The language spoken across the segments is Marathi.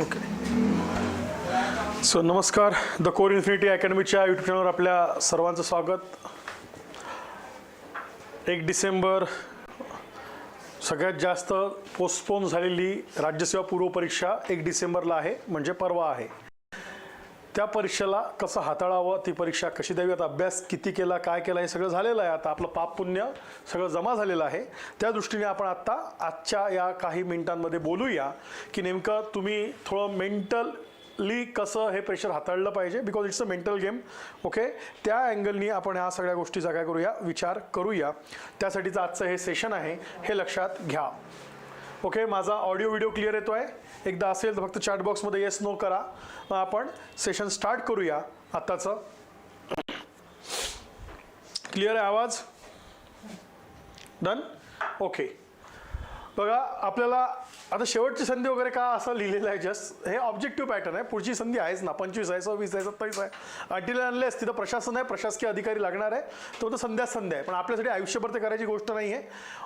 ओके सो नमस्कार. द कोर इन्फिनिटी अकॅडमीच्या यूट्यूब चॅनलवर आपल्या सर्वांचं स्वागत. एक डिसेंबर सगळ्यात जास्त पोस्टपोन झालेली राज्यसेवा पूर्व परीक्षा एक डिसेंबरला आहे म्हणजे परवा आहे. त्या परीक्षेला कसं हाताळावं ती परीक्षा कशी द्यावी आता अभ्यास किती केला काय केला हे सगळं झालेलं आहे. आता आपलं पाप पुण्य सगळं जमा झालेलं आहे. त्या दृष्टीने आपण आत्ता आजच्या या काही मिनिटांमध्ये बोलूया की नेमकं तुम्ही थोडं मेंटली कसं हे प्रेशर हाताळलं पाहिजे because it's a mental game okay त्या अँगलनी आपण ह्या सगळ्या गोष्टीचा काय करूया विचार करूया. त्यासाठीचं आजचं हे सेशन आहे हे लक्षात घ्या. ओके माझा ऑडिओ व्हिडिओ क्लिअर येतो आहे एकदा असेल तर फक्त चॅट बॉक्समध्ये येस नो करा. मग आपण सेशन स्टार्ट करूया. आत्ताचं. क्लिअर आहे आवाज? डन ओके बघा आपल्याला आता शेवटची संधी वगैरे का असं लिहिलेलं आहे? जस्ट हे ऑब्जेक्टिव्ह पॅटर्न आहे. पुढची संधी आहेच ना. पंचवीस आहे सव्वीस आहे सत्तावीस आहे. अटील आणलेस तिथं प्रशासन आहे प्रशासकीय अधिकारी लागणार आहे. तो तर संध्या संध्या आहे. पण आपल्यासाठी आयुष्यभर ते करायची गोष्ट नाही आहे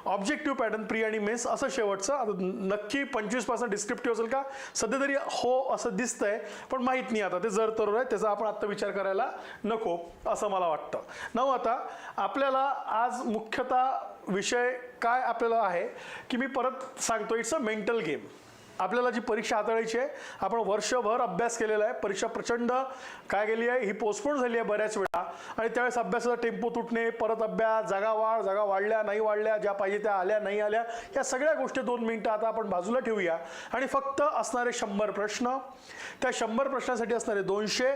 ऑब्जेक्टिव्ह पॅटर्न प्री आणि मेन्स असं शेवटचं. आता नक्की पंचवीसपासून डिस्क्रिप्टिव्ह असेल का? सध्या तरी हो असं दिसतंय पण माहीत नाही आता. ते जर तर आहे त्याचा आपण आत्ता विचार करायला नको असं मला वाटतं. नऊ आता आपल्याला आज मुख्यतः विषय काय आपल्याला आहे की मी परत सांगतो इट्स अ मेंटल गेम आपल्याला जी परीक्षा हाताळायची आहे आपण वर्षभर अभ्यास केलेला आहे. परीक्षा प्रचंड काय गेली आहे ही पोस्टपोन झाली आहे बऱ्याच वेळा. आणि त्यावेळेस अभ्यासाचा टेम्पो तुटणे परत अभ्यास जागा वाढ जागा वाढल्या नाही वाढल्या ज्या पाहिजे त्या आल्या नाही आल्या या सगळ्या गोष्टी दोन मिनटं आता आपण बाजूला ठेवूया. आणि फक्त असणारे शंभर प्रश्न. त्या शंभर प्रश्नासाठी असणारे दोनशे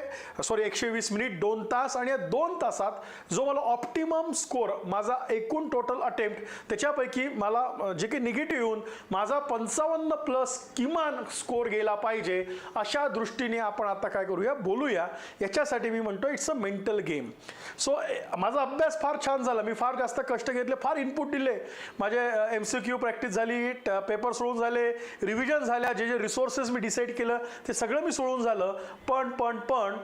सॉरी एकशे वीस मिनिट दोन तास आणि या दोन तासात जो मला ऑप्टिमम स्कोर माझा एकूण टोटल अटेम्प्ट त्याच्यापैकी मला जे काही निगेटिव्ह येऊन माझा पंचावन्न प्लस किमान स्कोर गेला पाहिजे अशा दृष्टीने आपण आता काय करूया बोलूया. याच्यासाठी मी म्हणतो it's a mental game so माझा अभ्यास फार छान झाला. मी फार जास्त कष्ट घेतले फार इनपुट दिले. माझे एम सी क्यू प्रॅक्टिस झाली पेपर सोडून झाले रिव्हिजन झाल्या जे जे रिसोर्सेस मी डिसाईड केलं ते सगळं मी सोडून झालं. पण पण पण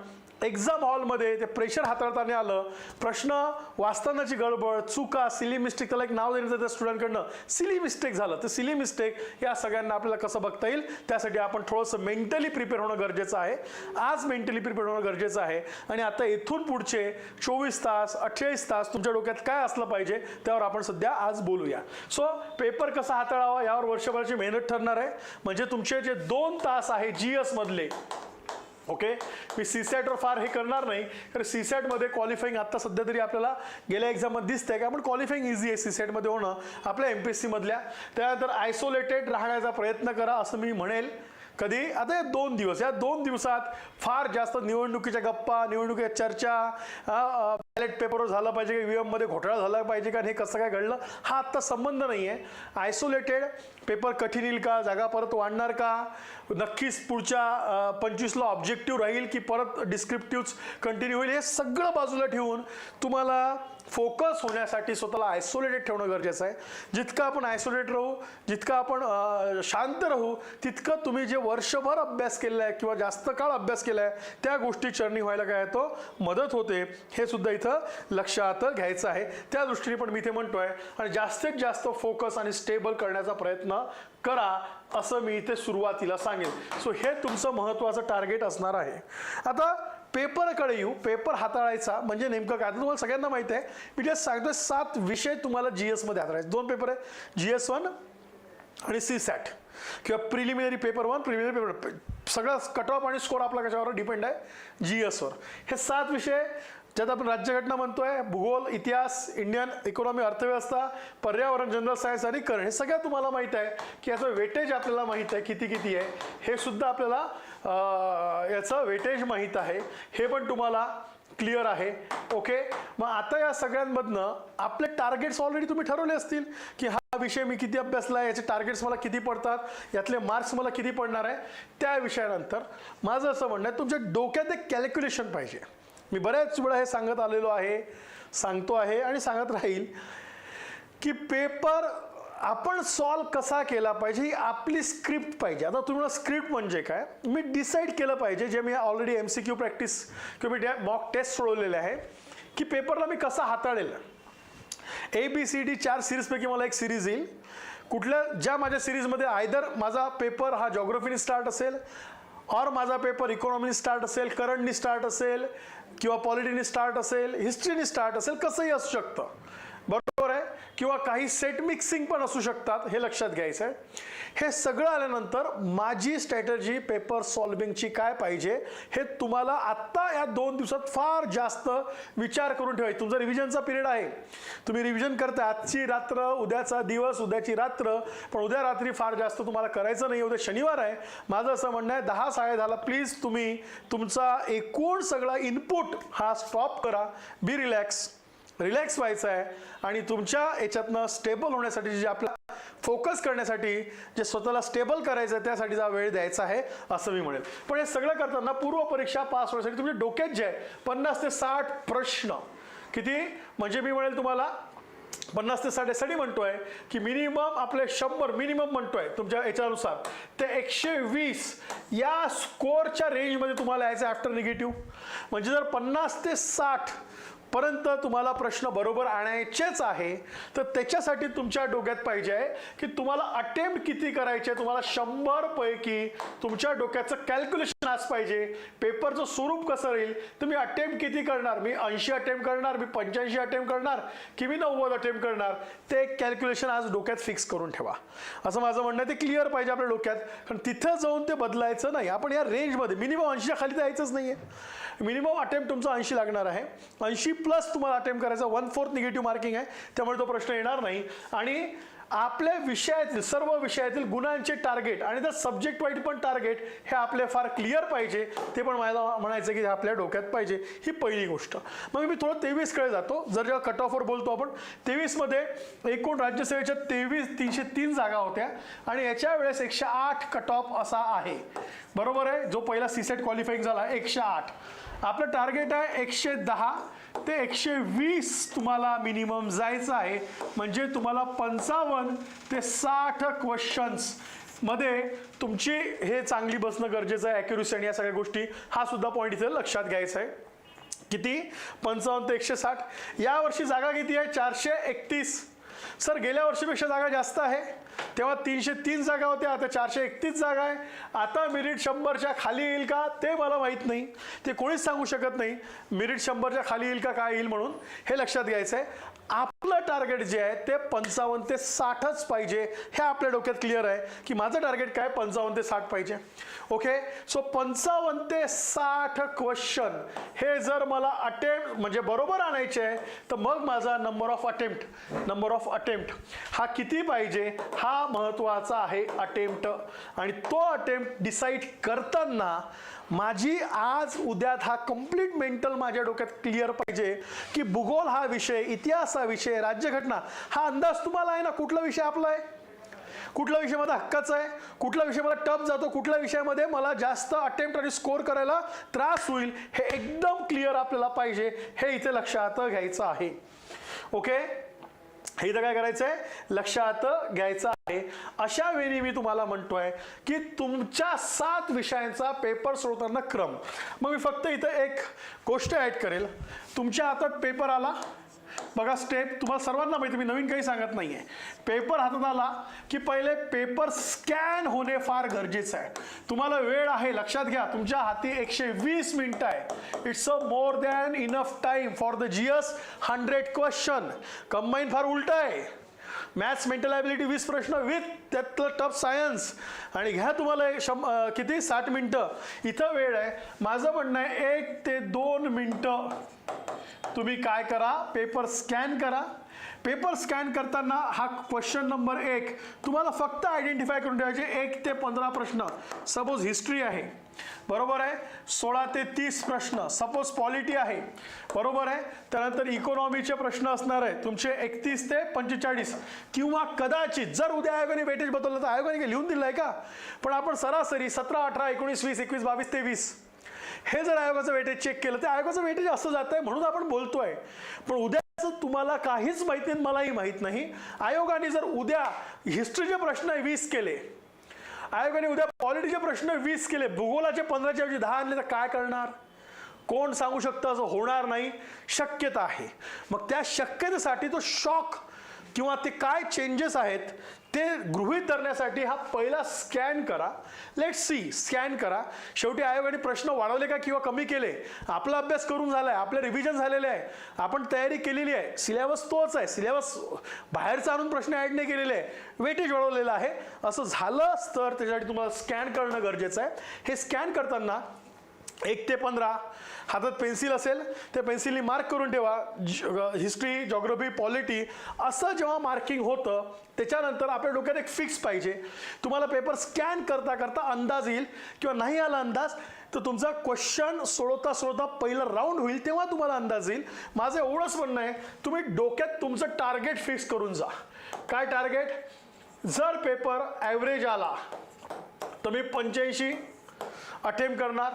एक्झाम हॉलमध्ये ते प्रेशर हाताळताना आलं प्रश्न वाचतानाची गडबड चुका सिली मिस्टेक त्याला एक नाव देण्याचं त्या स्टुडंटकडनं सिली मिस्टेक झालं. तर सिली मिस्टेक या सगळ्यांना आपल्याला कसं बघता येईल? त्यासाठी आपण थोडंसं मेंटली प्रिपेअर होणं गरजेचं आहे. आज मेंटली प्रिपेअर होणं गरजेचं आहे. आणि आता इथून पुढचे चोवीस तास अठ्ठेचाळीस तास तुमच्या डोक्यात काय असलं पाहिजे त्यावर आपण सध्या आज बोलूया. सो पेपर कसा हाताळावा यावर वर्षभराची मेहनत ठरणार आहे. म्हणजे तुमचे जे दोन तास आहे जी एसमधले ओके? मी सी सॅटवर फार हे करणार नाही. कारण सी सॅटमध्ये क्वालिफाईंग आत्ता सध्या तरी आपल्याला गेल्या एक्झाममध्ये दिसतंय. का पण क्वालिफाईंग इझी आहे सी सॅटमध्ये होणं. आपल्या एम पी एस सीमधल्या त्यानंतर आयसोलेटेड राहण्याचा प्रयत्न करा असं मी म्हणेल. कधी? आता दोन दिवस या दोन दिवसात फार जास्त निवडणुकीच्या गप्पा निवडणुकीच्या चर्चा बॅलेट पेपरवर झालं पाहिजे की व्ही एममध्ये घोटाळा झाला पाहिजे का हे कसं काय घडलं हा आत्ता संबंध नाही आहे आयसोलेटेड पेपर कठीण येईल का जागा परत वाढणार का? नक्कीच पुढच्या पंचवीसला ऑब्जेक्टिव्ह राहील की परत डिस्क्रिप्टिव्ह कंटिन्यू होईल हे सगळं बाजूला ठेवून तुम्हाला फोकस होण्यासाठी स्वतःला आयसोलेटेड ठेवणं गरजेचं आहे. जितकं आपण आयसोलेट राहू जितकं आपण शांत राहू तितकं तुम्ही जे वर्षभर अभ्यास केलेला आहे किंवा जास्त काळ अभ्यास केला आहे त्या गोष्टी चरणी व्हायला काय येतो? मदत होते. हे सुद्धा इथं लक्षात घ्यायचं आहे. त्या दृष्टीने पण मी इथे आहे आणि जास्तीत जास्त फोकस आणि स्टेबल करण्याचा प्रयत्न करा असं मी इथे सुरुवातीला सांगेन. सो हे तुमचं महत्त्वाचं टार्गेट असणार आहे. आता पेपरकडे येऊ पेपर हाताळायचा म्हणजे नेमकं काय? तर तुम्हाला सगळ्यांना माहिती आहे मी जे सांगतोय सात विषय तुम्हाला जी एसमध्ये हाताळायचे. दोन पेपर आहे जी एस वन आणि सी सॅट किंवा preliminary paper one preliminary paper सगळं कट ऑफ आणि स्कोर आपला कशावर? डिपेंड आहे जी एसवर हे सात विषय ज्यात आपण राज्यघटना म्हणतोय भूगोल इतिहास इंडियन इकॉनॉमी अर्थव्यवस्था पर्यावरण जनरल सायन्स आणि करण हे सगळं तुम्हाला माहीत आहे की याचं वेटेज आपल्याला माहीत आहे किती किती आहे. हे सुद्धा आपल्याला याचं वेटेज माहीत आहे. हे पण तुम्हाला क्लिअर आहे. ओके? मग आता या सगळ्यांमधनं आपले टार्गेट्स ऑलरेडी तुम्ही ठरवले असतील की हा विषय मी किती अभ्यासला आहे याचे टार्गेट्स मला किती पडतात यातले मार्क्स मला किती पडणार आहे. त्या विषयानंतर माझं असं म्हणणं आहे तुमच्या डोक्यात एक कॅल्क्युलेशन पाहिजे. मी बऱ्याच वेळा हे सांगत आलेलो आहे सांगतो आहे आणि सांगत राहील की पेपर आपण सॉल्व कसा केला पाहिजे ही आपली स्क्रिप्ट पाहिजे. आता तुम्हाला स्क्रिप्ट म्हणजे काय? मी डिसाईड केलं पाहिजे जे मी already M C Q practice किंवा मी मॉक टेस्ट सोडवलेले आहे की पेपरला मी कसा हाताळेल? ए बी सी डी चार सिरीजपैकी मला एक सिरीज येईल. कुठल्या ज्या माझ्या सिरीजमध्ये आयदर माझा पेपर हा जॉग्रफीने स्टार्ट असेल और माझा पेपर इकॉनॉमीने स्टार्ट असेल करंटनी स्टार्ट असेल किंवा पॉलिटीने स्टार्ट असेल हिस्ट्रीने स्टार्ट असेल कसंही असू शकतं. किंवा काही सेट मिक्सिंग पण असू शकतात हे लक्षात घ्यायचं आहे. हे सगळं आल्यानंतर माझी स्ट्रॅटर्जी पेपर सॉल्विंगची काय पाहिजे हे तुम्हाला आत्ता या दोन दिवसात फार जास्त विचार करून ठेवायचे. तुमचा रिव्हिजनचा पिरियड आहे. तुम्ही रिव्हिजन करता आजची रात्र उद्याचा दिवस उद्याची रात्र पण उद्या रात्री फार जास्त तुम्हाला करायचं नाही. उद्या शनिवार आहे. माझं असं म्हणणं आहे दहा साडे दहाला प्लीज तुम्ही तुमचा एकूण सगळा इनपुट हा स्टॉप करा. बी रिलॅक्स रिलॅक्स व्हायचं आहे आणि तुमच्या याच्यातनं स्टेबल होण्यासाठी जे आपला फोकस करण्यासाठी जे स्वतःला स्टेबल करायचं आहे त्यासाठीचा वेळ द्यायचा आहे असं मी म्हणेल. पण हे सगळं करताना पूर्वपरीक्षा पास होण्यासाठी तुमच्या डोक्यात जे आहे पन्नास ते साठ प्रश्न. किती? म्हणजे मी म्हणेल तुम्हाला पन्नास ते साठ म्हणतोय की मिनिमम आपले शंभर मिनिमम म्हणतोय तुमच्या याच्यानुसार. ते एकशे वीस या स्कोअरच्या रेंजमध्ये तुम्हाला यायचं आफ्टर निगेटिव्ह म्हणजे जर पन्नास ते साठ पर्यंत तुम्हाला प्रश्न बरोबर आणायचेच आहे तर त्याच्यासाठी तुमच्या डोक्यात पाहिजे आहे की तुम्हाला अटेम्प्ट किती करायचे तुम्हाला शंभर पैकी तुमच्या डोक्याचं कॅल्क्युलेशन आज पाहिजे. पेपरचं स्वरूप कसं राहील? तुम्ही अटेम्प्ट किती करणार? मी ऐंशी अटेम्प्ट करणार मी पंच्याऐंशी अटेम्प्ट करणार की मी नव्वद अटेम्प्ट करणार? ते कॅल्क्युलेशन आज डोक्यात फिक्स करून ठेवा. असं माझं म्हणणं आहे ते क्लिअर पाहिजे आपल्या डोक्यात. कारण तिथं जाऊन ते बदलायचं नाही. आपण या रेंजमध्ये मिनिमम ऐंशीच्या खाली जायचंच नाही आहे मिनिमम अटेम्प्ट तुमचा ऐंशी लागणार आहे. ऐंशी प्लस तुम्हाला अटेम्प्ट करायचा. वन फोर्थ निगेटिव्ह मार्किंग आहे. त्यामुळे तो प्रश्न येणार नाही. आणि आपल्या विषयातील सर्व विषयातील गुणांचे टार्गेट आणि त्या सब्जेक्ट वाईट पण टार्गेट हे आपले फार क्लिअर पाहिजे. ते पण मला म्हणायचं की हे आपल्या डोक्यात पाहिजे. ही पहिली गोष्ट. मग मी थोडं तेवीसकडे जातो. जर जेव्हा कट ऑफवर बोलतो आपण तेवीसमध्ये एकूण राज्यसेवेच्या तेवीस तीनशे तीन जागा होत्या आणि याच्या वेळेस एकशे आठ कट ऑफ असा आहे. बरोबर आहे? जो पहिला सी सेट क्वालिफाईंग झाला एकशे आठ. आपलं टार्गेट आहे एकशे दहा. ते एकशे वीस तुम्हाला मिनिमम जायचं आहे. म्हणजे तुम्हाला पंचावन्न ते साठ क्वेश्चन्समध्ये तुमची हे चांगली बसणं गरजेचं आहे. ॲक्युरेसी आणि या सगळ्या गोष्टी हा सुद्धा पॉईंट इथे लक्षात घ्यायचा आहे. किती? पंचावन्न ते एकशे साठ. यावर्षी जागा किती आहे? चारशे एकतीस. सर गेल्या वर्षीपेक्षा जागा जास्त आहे. तेव्हा तीनशे तीन जागा होत्या आता चारशे एकतीस जागा आहे. आता मिरिट शंभरच्या खाली येईल का? ते मला माहीत नाही. ते कोणीच सांगू शकत नाही. मिरिट शंभरच्या खाली येईल का काय येईल म्हणून हे लक्षात घ्यायचं आहे आपलं टार्गेट जे आहे ते पंचावन्न ते साठच पाहिजे. हे आपल्या डोक्यात क्लिअर आहे की माझं टार्गेट काय? पंचावन्न ते साठ पाहिजे. ओके सो पंचावन्न ते साठ क्वेश्चन हे जर मला अटेम्प्ट म्हणजे बरोबर आणायचे आहे तर मग माझा number of attempt number of attempt हा किती पाहिजे? हा महत्त्वाचा आहे अटेम्प्ट आणि तो अटेम्प्ट डिसाईड करताना माझी आज उद्यात हा कंप्लीट मेंटल माझ्या डोक्यात क्लिअर पाहिजे की भूगोल हा विषय इतिहास हा विषय राज्यघटना हा अंदाज तुम्हाला आहे ना? कुठला विषय आपला आहे? कुठला विषय मला हक्काचा आहे? कुठला विषय मला टफ जातो? कुठल्या विषयामध्ये मला जास्त अटेम्प्ट आणि स्कोर करायला त्रास होईल? हे एकदम क्लिअर आपल्याला पाहिजे. हे इथे लक्षात घ्यायचं आहे. ओके हे इथं काय करायचं आहे लक्षात घ्यायचं आहे. अशा वेळी मी तुम्हाला म्हणतोय की तुमच्या सात विषयांचा पेपर सोडताना क्रम. मग मी फक्त इथं एक गोष्ट ॲड करेल. तुमच्या हातात पेपर आला. बघा स्टेप तुम्हाला सर्वांना माहिती मी नवीन काही सांगत नाही आहे पेपर हातात आला की पहिले पेपर स्कॅन होणे फार गरजेचं आहे. तुम्हाला वेळ आहे लक्षात घ्या तुमच्या हाती एकशे वीस मिनटं आहे. It's a more than enough time for the G S hundred question combine फार उलट आहे. मॅथ्स मेंटल ॲबिलिटी वीस प्रश्न विथ त्यातलं टफ सायन्स आणि घ्या तुम्हाला शं किती? साठ मिनटं इथं वेळ आहे. माझं म्हणणं आहे एक ते दोन मिनटं तुम्ही काय करा? पेपर स्कॅन करा. पेपर स्कॅन करताना हा क्वेश्चन नंबर एक तुम्हाला फक्त आयडेंटिफाय करून ठेवायचे एक ते पंधरा प्रश्न. सपोज हिस्ट्री आहे. बरोबर आहे? सोळा ते तीस प्रश्न. सपोज पॉलिटी आहे. बरोबर आहे? त्यानंतर इकॉनॉमीचे प्रश्न असणार आहे. तुमचे एकतीस ते पंचेचाळीस. किंवा कदाचित जर उद्या आयोगाने वेटेज बदललं तर आयोगाने लिहून दिलं आहे का? पण आपण सरासरी सतरा अठरा एकोणीस वीस एकवीस बावीस तेवीस हे जर आयोगाचं वेटेज चेक केलं तर आयोगाचं वेटेज असं जात आहे म्हणून आपण बोलतोय. पण उद्याचं तुम्हाला काहीच माहिती नाही मलाही माहीत नाही. आयोगाने जर उद्या हिस्ट्रीचे प्रश्न वीस केले आयोगाने उद्या पॉलिटीचे प्रश्न वीस केले भूगोलाचे पंधराच्या ऐवजी दहा आणले तर काय करणार? कोण सांगू शकतं असं होणार नाही? शक्यता आहे. मग त्या शक्यतेसाठी तो शॉक किंवा ते काय चेंजेस आहेत ते गृहीत धरण्यासाठी हा पहिला स्कॅन करा. लेट सी स्कॅन करा. शेवटी आयोगाने प्रश्न वाढवले का किंवा कमी केले? आपला अभ्यास करून झाला आहे आपले रिव्हिजन झालेले आहे. आपण तयारी केलेली आहे. सिलेबस तोच आहे. सिलेबस बाहेरचा आणून प्रश्न ॲड नाही केलेले आहे. वेटेज वाढवलेलं आहे. असं झालं तर त्याच्यासाठी तुम्हाला स्कॅन करणं गरजेचं आहे. हे स्कॅन करताना एक ते पंधरा. हातात पेन्सिल असेल त्या पेन्सिलनी मार्क करून ठेवा. हिस्ट्री जॉग्रफी पॉलिटी असं जेव्हा मार्किंग होतं त्याच्यानंतर आपल्या डोक्यात एक फिक्स पाहिजे. तुम्हाला पेपर स्कॅन करता करता अंदाज येईल. किंवा नाही आला अंदाज तर तुमचा क्वेश्चन सोडवता सोडवता पहिलं राऊंड होईल तेव्हा तुम्हाला अंदाज येईल. माझं एवढंच म्हणणं आहे तुम्ही डोक्यात तुमचं टार्गेट फिक्स करून जा. काय टार्गेट जर पेपर ॲव्हरेज आला तर मी पंच्याऐंशी अटेम्प्ट करणार.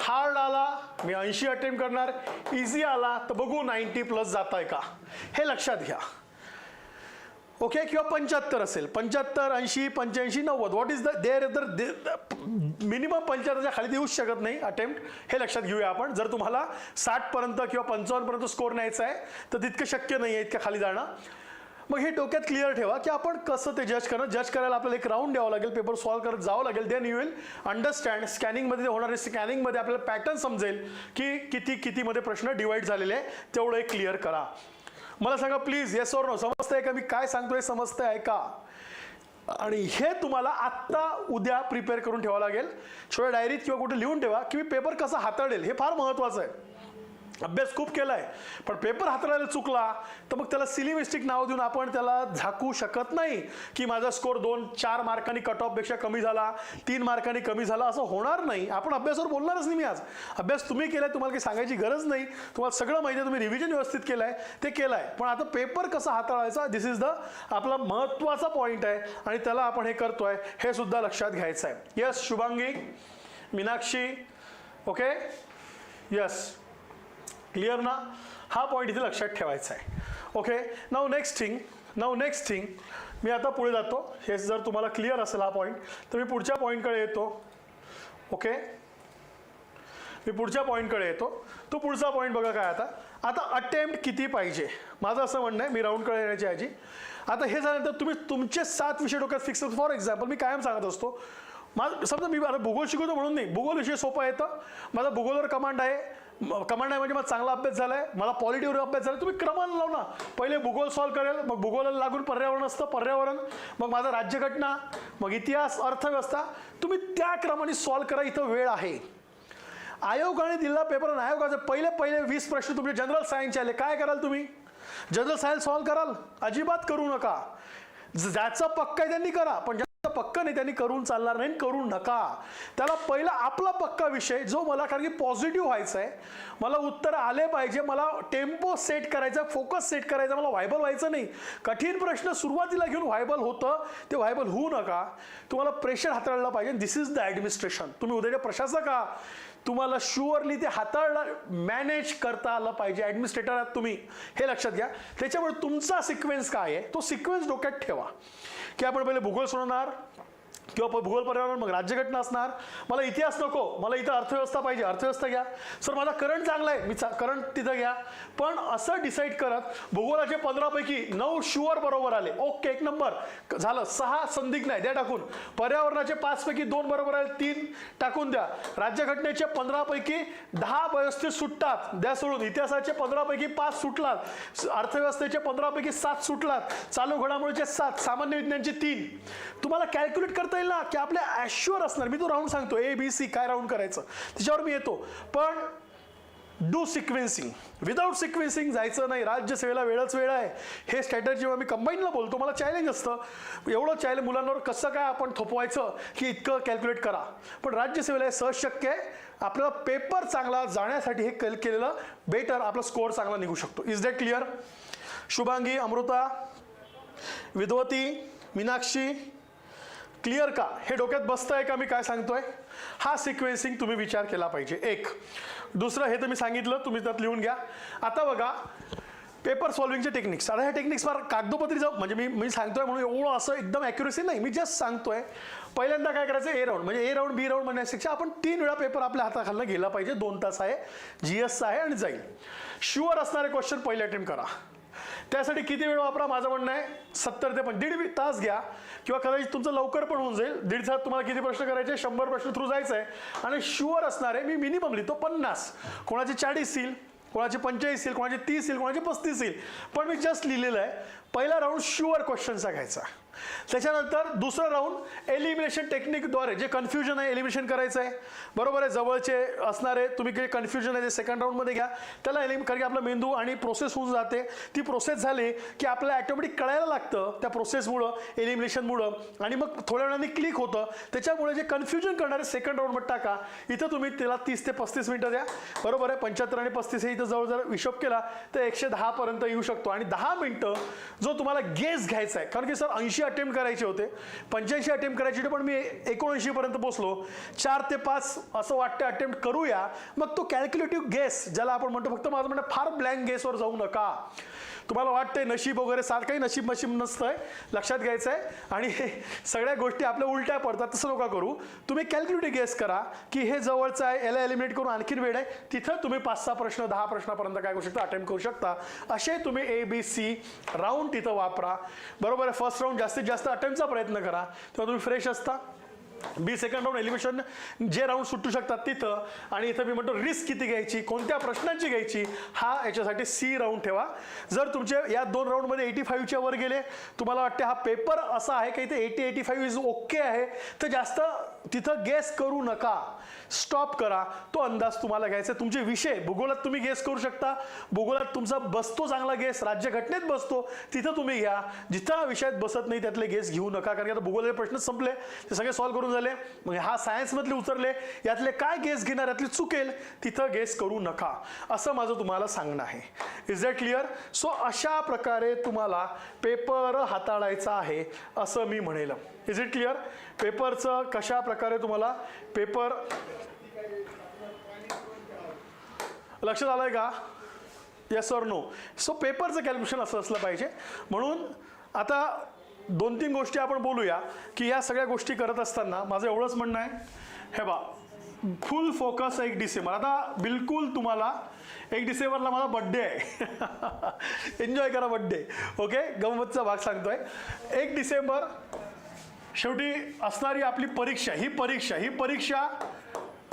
हार्ड आला मी ऐंशी अटेम्प्ट करणार. इझी आला तर बघू नाईन्टी प्लस जात आहे का? हे लक्षात घ्या. ओके किंवा पंच्याहत्तर असेल. पंच्याहत्तर ऐंशी पंच्याऐंशी नव्वद. व्हॉट इज द देअर तर मिनिमम पंच्याहत्तरच्या खाली देऊच शकत नाही अटेम्प्ट हे लक्षात घेऊया आपण. जर तुम्हाला साठपर्यंत किंवा पंचावन्नपर्यंत स्कोर न्यायचा आहे तर तितकं शक्य नाही आहे इतक्या खाली जाणं. मग हे डोक्यात क्लिअर ठेवा की आपण कसं ते जज करणं जज करायला आपल्याला एक राऊंड द्यावं लागेल पेपर सॉल्व्ह करत जावं लागेल. देन यू विल अंडरस्टँड स्कॅनिंगमध्ये होणारे स्कॅनिंगमध्ये आपल्याला पॅटर्न समजेल की किती कितीमध्ये प्रश्न डिवाईड झालेले आहे तेवढं एक क्लिअर करा. मला सांगा प्लीज येस ऑर नो समजतंय का? मी काय सांगतोय? समजतंय आहे का? आणि हे तुम्हाला आत्ता उद्या प्रिपेअर करून ठेवावं लागेल. छोट्या डायरीत किंवा कुठे लिहून ठेवा की मी पेपर कसा हाताळेल हे फार महत्त्वाचं आहे. अभ्यास खूप केला आहे पण पेपर हाताळायला चुकला तर मग त्याला सिलिमिस्टिक नाव देऊन आपण त्याला झाकू शकत नाही की माझा स्कोर दोन चार मार्कांनी कट ऑफपेक्षा कमी झाला तीन मार्कांनी कमी झाला असं होणार नाही. आपण अभ्यासावर बोलणारच नाही मी आज. अभ्यास तुम्ही केलाय तुम्हाला काही सांगायची गरज नाही. तुम्हाला सगळं माहिती आहे तुम्ही रिव्हिजन व्यवस्थित केलं आहे ते केलं आहे पण आता पेपर कसा हाताळायचा दिस इज द आपला महत्त्वाचा पॉईंट आहे आणि त्याला आपण हे करतोय हे सुद्धा लक्षात घ्यायचं आहे yes Shubhangi Meenakshi okay yes clear ना? हा पॉईंट इथे लक्षात ठेवायचा आहे. Okay now next thing now next thing मी आता पुढे जातो. हे जर तुम्हाला क्लिअर असेल हा पॉईंट तर मी पुढच्या पॉईंटकडे येतो. ओके मी पुढच्या पॉईंटकडे येतो. तो पुढचा पॉईंट बघा काय आता. आता अटेम्प्ट किती पाहिजे? माझं असं म्हणणं आहे मी राऊंडकडे येण्याची आजी आता हे झाल्यानंतर तुम्ही तुमचे सात विषय डोक्यात फिक्स फॉर एक्झाम्पल मी कायम सांगत असतो माझं समजा मी आता भूगोल शिकवतो म्हणून नाही. भूगोल विषय सोपा येतं माझा भूगोलवर कमांड आहे. कमांड आहे म्हणजे माझा चांगला अभ्यास झाला आहे मला पॉलिटीवर अभ्यास झाला तुम्ही क्रमान लाव ना. पहिले भूगोल सॉल्व करेल मग भूगोलाला लागून पर्यावरण असतं पर्यावरण. मग माझा राज्यघटना मग इतिहास अर्थव्यवस्था. तुम्ही त्या क्रमाने सॉल्व करा इथं वेळ आहे. आयोगाने दिलेला पेपर आणि आयोगाचे पहिले पहिले वीस प्रश्न तुमचे जनरल सायन्सचे आले. काय कराल तुम्ही? जनरल सायन्स सॉल्व कराल? अजिबात करू नका. ज्याचं पक्क आहे त्यांनी करा. पण पक्का नाही त्यांनी करून चालणार नाही आणि करू नका. त्याला पहिला आपला पक्का विषय जो मला कारण की पॉझिटिव्ह व्हायचं आहे मला उत्तर आले पाहिजे मला टेम्पो सेट करायचा फोकस सेट करायचा मला व्हायबल व्हायचं नाही. कठीण प्रश्न सुरुवातीला घेऊन व्हायबल होतं ते व्हायबल होऊ नका. तुम्हाला प्रेशर हाताळलं पाहिजे दिस इज द ॲडमिनिस्ट्रेशन तुम्ही उद्याच्या प्रशासक तुम्हाला शुअरली ते हाताळलं मॅनेज करता आलं पाहिजे ॲडमिनिस्ट्रेटर आहात तुम्ही. हे लक्षात घ्या. त्याच्यामुळे तुमचा सिक्वेन्स काय आहे? तो सिक्वेन्स डोक्यात ठेवा. की आपण पहिले भूगोल सोडणार किंवा प- भूगोल पर्यावरण मग राज्यघटना असणार. मला इतिहास नको. मला इथं अर्थव्यवस्था पाहिजे. अर्थव्यवस्था घ्या. सर माझा करंट चांगला आहे. मी चा करंट तिथं घ्या. पण असं डिसाईड करत भूगोलाचे पंधरापैकी नऊ शुअर बरोबर आले. ओके एक नंबर. झालं. सहा संदिग्ध नाही. द्या टाकून. पर्यावरणाचे पाचपैकी दोन बरोबर आले. तीन टाकून द्या. राज्यघटनेचे पंधरापैकी दहा व्यवस्थित सुटतात. द्या सोडून. इतिहासाचे पंधरापैकी पाच सुटलात. अर्थव्यवस्थेचे पंधरापैकी सात सुटलात. चालू घडामोडीचे सात. सामान्य विज्ञानचे तीन. तुम्हाला कॅल्क्युलेट करता येईल ना की आपल्या ॲश्युअर असणार. मी तो राऊंड सांगतो ए बी सी काय राऊंड करायचं? त्याच्यावर मी येतो. पण डू सिक्वेन्सिंग विदाऊट सिक्वेन्सिंग जायचं नाही. राज्यसेवेला वेळच वेळ आहे. हे स्ट्रॅटर्जी जेव्हा मी कंबाईनला बोलतो मला चॅलेंज असतं. एवढं चॅलेंज मुलांवर कसं काय आपण थोपवायचं की इतकं कॅल्क्युलेट करा. पण राज्यसेवेला हे सहज शक्य आहे. आपल्याला पेपर चांगला जाण्यासाठी हे कल केलेलं बेटर आपला स्कोअर चांगला निघू शकतो. Is that clear Shubhangi Amruta Vidvati Meenakshi clear का? हे डोक्यात बसतंय का? मी काय सांगतोय? हा सिक्वेन्सिंग तुम्ही विचार केला पाहिजे. एक. दुसरं हे तर मी सांगितलं तुम्ही त्यात लिहून घ्या. आता बघा पेपर सॉल्विंगचे टेक्निक्स आता ह्या टेक्निक्स फार कागदोपत्री जाऊ. म्हणजे मी मी सांगतोय म्हणून एवढं असं एकदम ॲक्युरेसी नाही. मी जस्ट सांगतोय पहिल्यांदा काय करायचं? ए राऊंड म्हणजे ए राऊंड बी राऊंड म्हणण्यापेक्षा आपण तीन वेळा पेपर आपल्या हाताखालनं गेला पाहिजे. दोन तास आहे जी एसचा आहे आणि जाईल. शुअर असणारे क्वेश्चन पहिले अटेम्प्ट करा. त्यासाठी किती वेळ वापरा? माझं म्हणणं आहे सत्तर ते पण दीड तास घ्या. किंवा कदाचित तुमचं लवकर पण होऊन जाईल. दीड तास तुम्हाला किती प्रश्न करायचे शंभर प्रश्न थ्रू जायचं आहे आणि शुअर असणार आहे मी मिनिमम लिहितो पन्नास. कोणाचे चाळीस येईल कोणाचे पंचेचाळीस येईल कोणाचे तीस येईल कोणाचे पस्तीस येईल. पण मी जस्ट लिहिलेलं आहे. पहिला राऊंड शुअर क्वेश्चनचा घ्यायचा. त्याच्यानंतर दुसरं राऊंड एलिमिनेशन टेक्निकद्वारे जे कन्फ्युजन आहे एलिमिनेशन करायचं आहे. बरोबर आहे जवळचे असणारे तुम्ही जे कन्फ्युजन आहे ते सेकंड राऊंडमध्ये घ्या. त्याला एलिम कारण की आपला मेंदू आणि प्रोसेस होऊन जाते. ती प्रोसेस झाली की आपल्याला ॲटोमॅटिक कळायला लागतं त्या प्रोसेसमुळं एलिमिनेशनमुळं आणि मग थोड्या वेळाने क्लिक होतं. त्याच्यामुळे जे कन्फ्युजन करणारे सेकंड राऊंडमध्ये टाका. इथं तुम्ही त्याला तीस ते पस्तीस मिनटं द्या. बरोबर आहे पंच्याहत्तर आणि पस्तीस हे इथं जवळ जर हिशोब केला तर एकशे दहापर्यंत येऊ शकतो. आणि दहा मिनटं जो तुम्हाला गेस घ्यायचा आहे. कारण की सर ऐंशी अटेम्प्ट करायचे होते. पंच्याऐंशी अटेम्प्ट करायचे होते पण मी एकोणऐंशी पर्यंत पोहोचलो. चार ते पाच असं वाटतं अटेम्प्ट करूया. मग तो कॅल्क्युलेटिव्ह गेस ज्याला आपण म्हणतो फक्त माझं म्हणणं फार ब्लँक गेसवर जाऊ नका. तुम्हाला वाटतंय नशीब वगैरे सारखंही काही नशीब नशीब नसतंय. लक्षात घ्यायचं आहे आणि हे सगळ्या गोष्टी आपल्या उलट्या पडतात तसं नका करू. तुम्ही कॅल्क्युलेटिव्ह गेस करा की हे जवळचं आहे याला एलिमिनेट करून आणखीन वेळ आहे. तिथं तुम्ही पाच सहा प्रश्न दहा प्रश्नापर्यंत काय करू शकता अटेम्प्ट करू शकता. असे तुम्ही ए बी सी राऊंड तिथं वापरा. बरोबर आहे? फर्स्ट राऊंड जास्तीत जास्त अटेम्प्टचा प्रयत्न करा. तेव्हा तुम्ही फ्रेश असता. बी सेकंड राऊंड एलिमिनेशन जे राऊंड सुटू शकतात तिथं. आणि इथं मी म्हणतो रिस्क किती घ्यायची कोणत्या प्रश्नांची घ्यायची हा याच्यासाठी सी राऊंड ठेवा. जर तुमचे या दोन राऊंडमध्ये एटी फाईव्हच्या वर गेले तुम्हाला वाटते हा पेपर असा आहे की इथे eighty eighty five is okay आहे? तर जास्त तिथं गेस करू नका. स्टॉप करा. तो अंदाज तुम्हाला घ्यायचा आहे. तुमचे विषय भूगोलात तुम्ही गेस करू शकता. भूगोलात तुमचा बसतो चांगला गेस राज्यघटनेत बसतो. तिथं तुम्ही घ्या. जिथं विषयात बसत नाही त्यातले गेस घेऊ नका. कारण की आता भूगोलाचे प्रश्न संपले. ते सगळे सॉल्व्ह करून झाले. मग हा सायन्समधले उतरले. यातले काय गेस घेणार यातले चुकेल तिथं गेस करू नका. असं माझं तुम्हाला सांगणं आहे. इज दॅट क्लिअर सो अशा प्रकारे तुम्हाला पेपर हाताळायचा आहे असं मी म्हणेल. इज इट क्लिअर पेपरचं कशा प्रकारे तुम्हाला पेपर लक्षात आलं आहे का? येस सर नो सो पेपरचं कॅल्क्युलेशन असं असलं पाहिजे. म्हणून आता दोन तीन गोष्टी आपण बोलूया की या सगळ्या गोष्टी करत असताना माझं एवढंच म्हणणं आहे. हे बा फुल फोकस एक डिसेंबर आता बिलकुल तुम्हाला एक डिसेंबरला माझा बड्डे आहे. एन्जॉय करा बड्डे ओके गमतचा भाग सांगतोय. एक डिसेंबर शेवटी असणारी आपली परीक्षा ही परीक्षा ही परीक्षा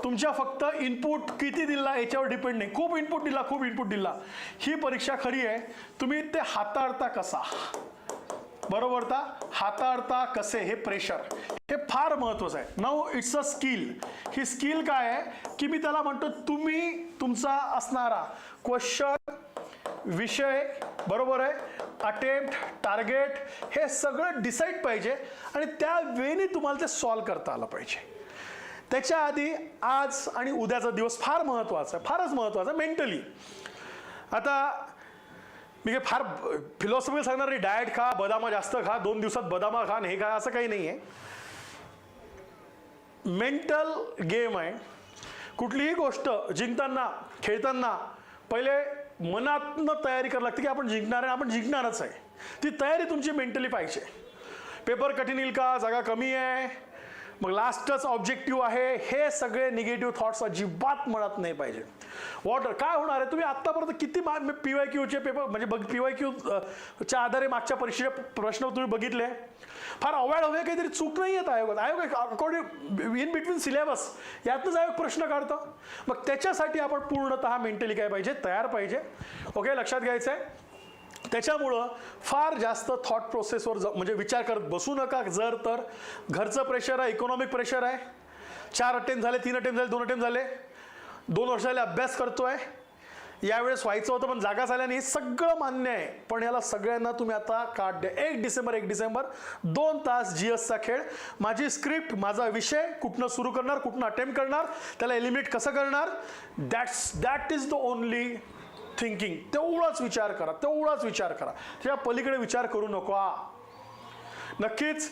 तुमच्या फक्त इनपुट किती दिला याच्यावर डिपेंड नाही. खूप इनपुट दिला खूप इनपुट दिला. ही परीक्षा खरी आहे. तुम्ही ते हाताळता कसा? बरोबर ता? हाताळता कसे? हे प्रेशर हे फार महत्वाचं आहे. नऊ इट्स अ स्किल ही स्किल काय आहे? की मी त्याला म्हणतो तुम्ही तुमचा असणारा क्वेश्चन विषय बरोबर आहे. अटेम्प्ट टार्गेट हे सगळं डिसाईड पाहिजे आणि त्या वेळी तुम्हाला ते सॉल्व करता आलं पाहिजे. त्याच्या आधी आज आणि उद्याचा दिवस फार महत्त्वाचा आहे फारच महत्त्वाचा आहे मेंटली आता मी काही फार फिलॉसॉफी सांगणार नाही डाएट खा बदामा जास्त खा दोन दिवसात बदामा खा हे खा असं काही नाही आहे मेंटल गेम आहे. कुठलीही गोष्ट जिंकताना खेळताना पहिले मनातनं तयारी करावी लागते की आपण जिंकणार आहे आपण जिंकणारच आहे. ती तयारी तुमची मेंटली पाहिजे. पेपर कठीण येईल का? जागा कमी आहे. मग लास्टच ऑब्जेक्टिव्ह आहे हे सगळे निगेटिव्ह थॉट्स अजिबात म्हणत नाही पाहिजे. वॉटर काय होणार आहे? तुम्ही आत्तापर्यंत किती पी वाय क्यूचे पेपर म्हणजे बघ पी वाय क्यू च्या आधारे मागच्या परीक्षेचे प्रश्न तुम्ही बघितले. फार अवॉइड हवे काहीतरी चूक नाही येत आयोगात. आयोग अकॉर्डिंग इन बिटवीन सिलेबस यातनंच आयोग प्रश्न काढतो. मग त्याच्यासाठी आपण पूर्णतः मेंटली काय पाहिजे? तयार पाहिजे. ओके लक्षात घ्यायचं आहे त्याच्यामुळं फार जास्त थॉट प्रोसेसवर ज म्हणजे विचार करत बसू नका जर तर. घरचं प्रेशर आहे इकॉनॉमिक प्रेशर आहे. चार अटेम्प्ट झाले तीन अटेम्प्ट झाले दोन अटेम्प्ट झाले. दोन वर्ष झाले अभ्यास आहे यावेळेस व्हायचं होतं पण जागा झाल्या नाही. सगळं मान्य आहे. पण याला सगळ्यांना तुम्ही आता काढ द्या. एक डिसेंबर एक डिसेंबर. दोन तास जी एसचा खेळ. माझी स्क्रिप्ट माझा विषय कुठनं सुरू करणार कुठनं अटेम्प्ट करणार त्याला एलिमिनेट कसं करणार? That's that is the only thinking तेवढाच विचार करा तेवढाच विचार करा. त्या पलीकडे विचार करू नका. नक्कीच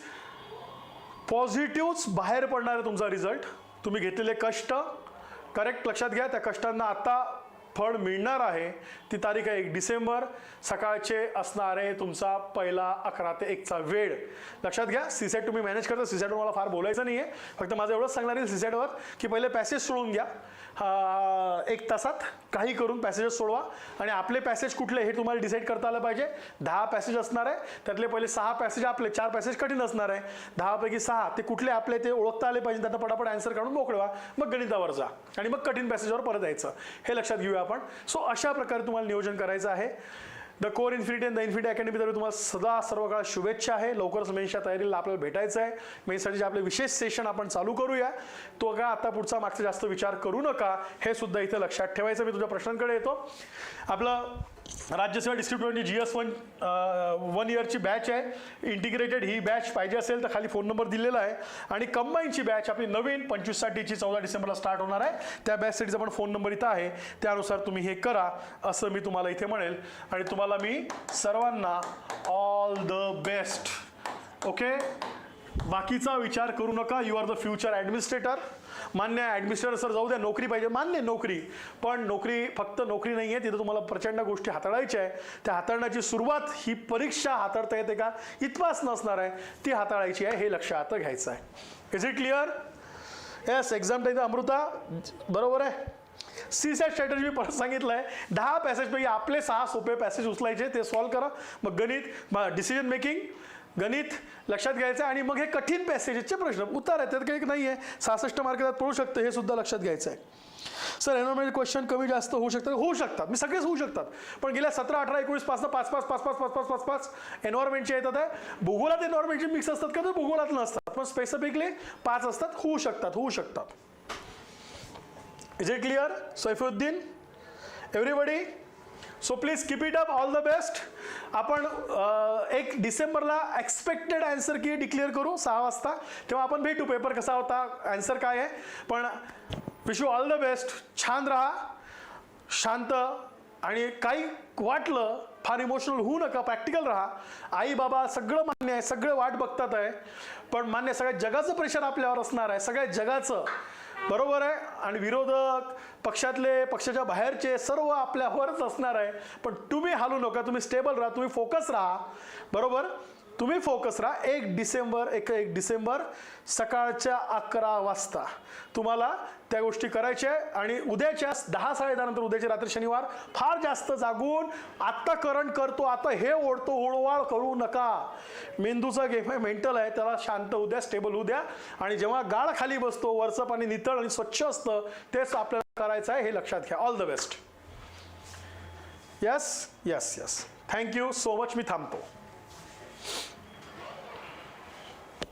पॉझिटिव्हच बाहेर पडणार आहे तुमचा रिझल्ट तुम्ही घेतलेले कष्ट करेक्ट लक्षात घ्या त्या कष्टांना आता फळ मिळणार आहे. ती तारीख आहे एक डिसेंबर. सकाळचे असणारे तुमचा पहिला अकरा ते एकचा वेळ. लक्षात घ्या सीसेट तुम्ही मॅनेज करता. सीसेटवर मला फार बोलायचं नाही आहे फक्त माझं एवढंच सांगणार आहे सीसेटवर की पहिले पॅसेज सोडून घ्या. एक तासात काही करून पॅसेजेस सोडवा. आणि आपले पॅसेज कुठले हे तुम्हाला डिसाईड करता आलं पाहिजे. दहा पॅसेज असणार आहे. त्यातले पहिले सहा पॅसेज आपले चार पॅसेज कठीण असणार आहे. दहापैकी सहा ते कुठले आपले ते ओळखता आले पाहिजे त्यांना पटापट आन्सर काढून मोकळवा. मग गणितावर जा. आणि मग कठीण पॅसेजवर परत यायचं. हे लक्षात घेऊया आपण. सो अशा प्रकारे तुम्हाला नियोजन करायचं आहे. The core infinity and the infinity तरी तुम्हाला सदा सर्व काळ शुभेच्छा आहे. लवकरच मेन्सच्या तयारीला आपल्याला भेटायचं आहे. मेनसाठी जे आपले विशेष सेशन आपण चालू करूया. तो का आता पुढचा मागचा जास्त विचार करू नका. हे सुद्धा इथे लक्षात ठेवायचं. मी तुझ्या प्रश्नांकडे येतो. आपलं राज्यसेवा डिस्ट्रिब्युटरची जी एस वन वन इयरची बॅच आहे. इंटिग्रेटेड ही बॅच पाहिजे असेल तर खाली फोन नंबर दिलेला आहे. आणि कंबाईनची बॅच आपली नवीन पंचवीससाठीची चौदा डिसेंबरला स्टार्ट होणार आहे. त्या बॅचसाठीचा पण फोन नंबर इथं आहे. त्यानुसार तुम्ही हे करा असं मी तुम्हाला इथे म्हणेल. आणि तुम्हाला मी सर्वांना ऑल द बेस्ट ओके बाकीचा विचार करू नका. You are the future administrator मान्य ॲडमिनिस्ट्रेटर सर जाऊ द्या नोकरी पाहिजे. मान्य नोकरी. पण नोकरी फक्त नोकरी नाही आहे तिथं तुम्हाला प्रचंड गोष्टी हाताळायच्या आहे. त्या हाताळण्याची सुरुवात ही परीक्षा हाताळता येते का? इतपास नसणार आहे. ती हाताळायची आहे हे लक्षात घ्यायचं आहे. Is it clear yes exam time Amruta. बरोबर आहे. सी सॅट स्ट्रॅटजी मी परत सांगितलं आहे दहा पॅसेजपैकी आपले सहा सोपे पॅसेज उचलायचे ते सॉल्व करा. मग गणित डिसिजन मेकिंग गणित लक्षात घ्यायचं आणि मग हे कठीण पॅसेजेसचे प्रश्न. उत्तर आहेत त्यात काही नाही आहे सहासष्ट मार्क त्यात पडू शकतं. हे सुद्धा लक्षात घ्यायचं आहे सर एनवॉर्मेंट क्वेश्चन कमी जास्त होऊ शकतात? होऊ शकतात. मी सगळेच होऊ शकतात. पण गेल्या सतरा अठरा एकोणीस पाच पाच पाच पाच पाच पाच पाच पाच पाच एनवायरमेंटचे येतात आहे भूगोलात एनवायरमेंटचे मिक्स असतात का? तर भूगोलात नसतात. पण स्पेसिफिकली पाच असतात होऊ शकतात होऊ शकतात. Is it clear Saifuddin? Everybody so please keep it up all the best आपण एक डिसेंबरला एक्सपेक्टेड ॲन्सर की डिक्लेअर करू सहा वाजता. तेव्हा आपण भेटू. पेपर कसा होता? आन्सर काय आहे? पण wish you all the best छान राहा. शांत. आणि काही वाटलं फार इमोशनल होऊ नका. प्रॅक्टिकल राहा. आई बाबा सगळं मान्य आहे. सगळं वाट बघतात आहे. पण मान्य आहे, सगळ्या जगाचं प्रेशर आपल्यावर असणार आहे. सगळ्या जगाचं. बरोबर आहे. आणि विरोधक पक्षातले पक्षाच्या बाहेरचे सर्व आपल्यावरच असणार आहे. पण तुम्ही हालू नका. तुम्ही स्टेबल राहा. तुम्ही फोकस राहा. बरोबर? तुम्ही फोकस राहा. एक डिसेंबर एक एक डिसेंबर सकाळच्या अकरा वाजता. तुम्हाला त्या गोष्टी करायच्या आहे आणि उद्याच्या दहा साडे नंतर उद्याच्या रात्री शनिवार फार जास्त जागून आत्ता करंट करतो आता हे ओढतो ओळवाळ करू नका. मेंदूचा गेम आहे मेंटल आहे त्याला शांत होऊ द्या स्टेबल होऊ द्या. आणि जेव्हा गाळ खाली बसतो वरचं पाणी नितळ आणि स्वच्छ असतं तेच आपल्याला करायचं आहे हे लक्षात घ्या. All the best yes yes yes thank you so much मी थांबतो.